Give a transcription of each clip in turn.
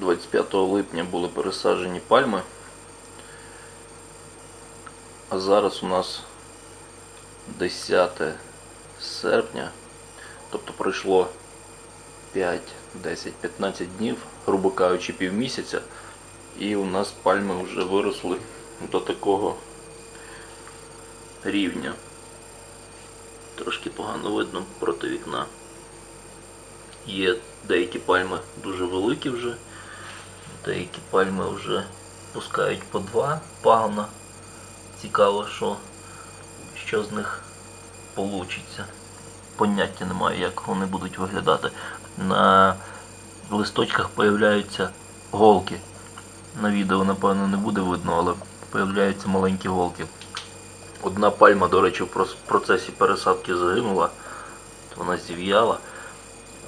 25 липня були пересаджені пальми. А зараз у нас 10 серпня. Тобто пройшло 5, 10, 15 днів, грубо кажучи, півмісяця. І у нас пальми вже виросли до такого рівня. Трошки погано видно проти вікна. Є деякі пальми дуже великі вже, деякі пальми вже пускають по два пагона. Цікаво, що, що з них получиться. Поняття немає, як вони будуть виглядати. На листочках появляються голки. На відео, напевно, не буде видно, але появляються маленькі голки. Одна пальма, до речі, в процесі пересадки загинула, вона зів'яла,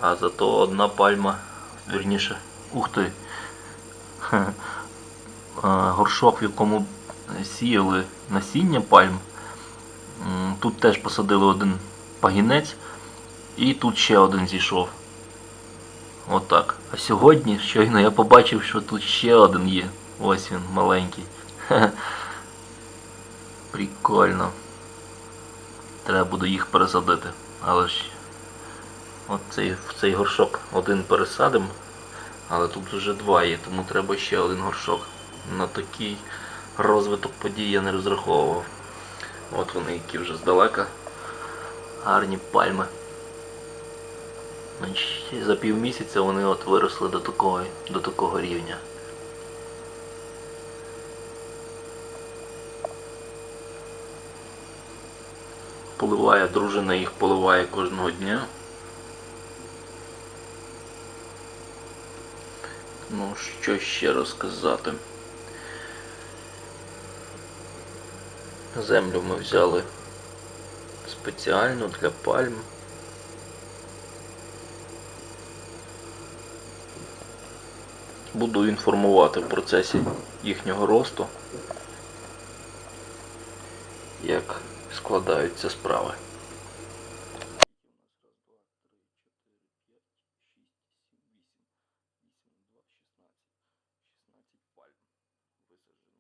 а зато одна пальма, вірніше, ух ти, горшок, в якому сіяли насіння пальм. Тут теж посадили один пагінець, і тут ще один зійшов. Отак. А сьогодні щойно я побачив, що тут ще один є. Ось він, маленький. Прикольно. Треба буде їх пересадити. Але ж от цей, в цей горшок один пересадимо, але тут вже два є, тому треба ще один горшок. На такий розвиток подій я не розраховував. От вони, які вже здалека. Гарні пальми. За півмісяця вони от виросли до такого, до такого рівня. Поливає, дружина їх поливає кожного дня. Ну, що ще розказати? Землю ми взяли спеціально для пальм. Буду інформувати в процесі їхнього росту, як складаються справи. palm. Высажен